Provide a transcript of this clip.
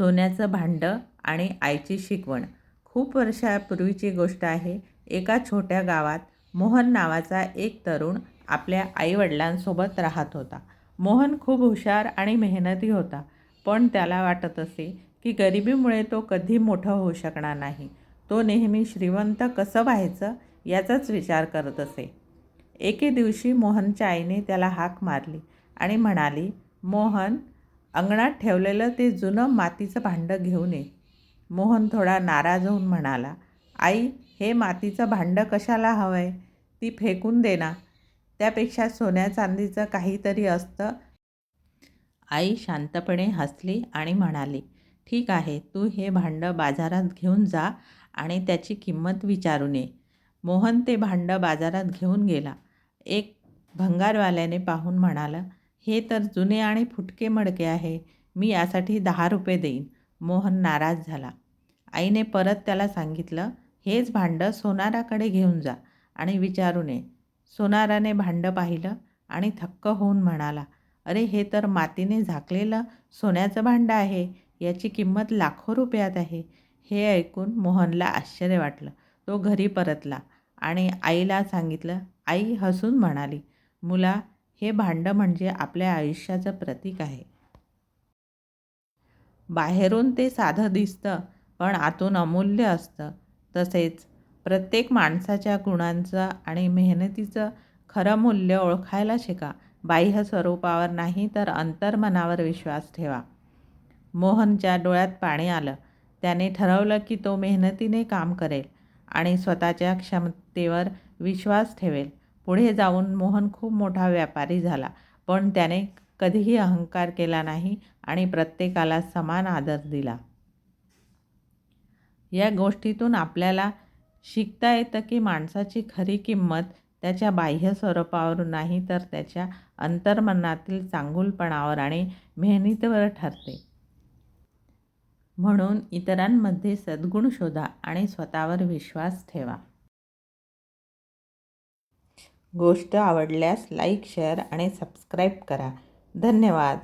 सोन्याचं भांडं आणि आईची शिकवण. खूप वर्षापूर्वीची गोष्ट आहे. एका छोट्या गावात मोहन नावाचा एक तरुण आपल्या आईवडिलांसोबत राहत होता. मोहन खूप हुशार आणि मेहनती होता पण त्याला वाटत असे की गरिबीमुळे तो कधी मोठं होऊ शकणार नाही. तो नेहमी श्रीमंत कसं व्हायचं याचाच विचार करत असे. एके दिवशी मोहनच्या आईने त्याला हाक मारली आणि म्हणाली मोहन अंगणात ठेवलेलं ते जुनं मातीचं भांडं घेऊन ये. मोहन थोडा नाराज होऊन म्हणाला आई हे मातीचं भांडं कशाला हवं आहे ती फेकून दे ना. त्यापेक्षा सोन्या चांदीचं काहीतरी असतं. आई शांतपणे हसली आणि म्हणाली ठीक आहे तू हे भांडं बाजारात घेऊन जा आणि त्याची किंमत विचारून ये. मोहन ते भांडं बाजारात घेऊन गेला. एक भंगारवाल्याने पाहून म्हणाला हे तर जुने आणि फुटके मडके आहे. मी यासाठी दहा रुपये देईन. मोहन नाराज झाला. आईने परत त्याला सांगितलं हेच भांडं सोनाराकडे घेऊन जा. आणि विचारू नये. सोनाराने भांडं पाहिलं आणि थक्क होऊन म्हणाला अरे हे तर मातीने झाकलेलं सोन्याचं भांडं आहे. याची किंमत लाखो रुपयात आहे. हे ऐकून मोहनला आश्चर्य वाटलं. तो घरी परतला आणि आईला सांगितलं आई हसून म्हणाली मुला हे भांडं म्हणजे आपल्या आयुष्याचं प्रतीक आहे. बाहेरून ते साधं दिसतं पण आतून अमूल्य असतं. तसेच प्रत्येक माणसाच्या गुणांचं आणि मेहनतीचं खरं मूल्य ओळखायला शिका. बाह्य स्वरूपावर नाही तर अंतर्मनावर विश्वास ठेवा. मोहनच्या डोळ्यात पाणी आलं. त्याने ठरवलं की तो मेहनतीने काम करेल आणि स्वतःच्या क्षमतेवर विश्वास ठेवेल. पुढे जाऊन मोहन खूप मोठा व्यापारी झाला पण त्याने कधीही अहंकार केला नाही आणि प्रत्येकाला समान आदर दिला. या गोष्टीतून आपल्याला शिकता येतं की माणसाची खरी किंमत त्याच्या बाह्य स्वरूपावर नाही तर त्याच्या अंतर्मनातील चांगुलपणावर आणि मेहनतीवर ठरते. म्हणून इतरांमध्ये सद्गुण शोधा आणि स्वतःवर विश्वास ठेवा. गोष्ट आवडल्यास लाईक शेअर आणि सबस्क्राईब करा. धन्यवाद.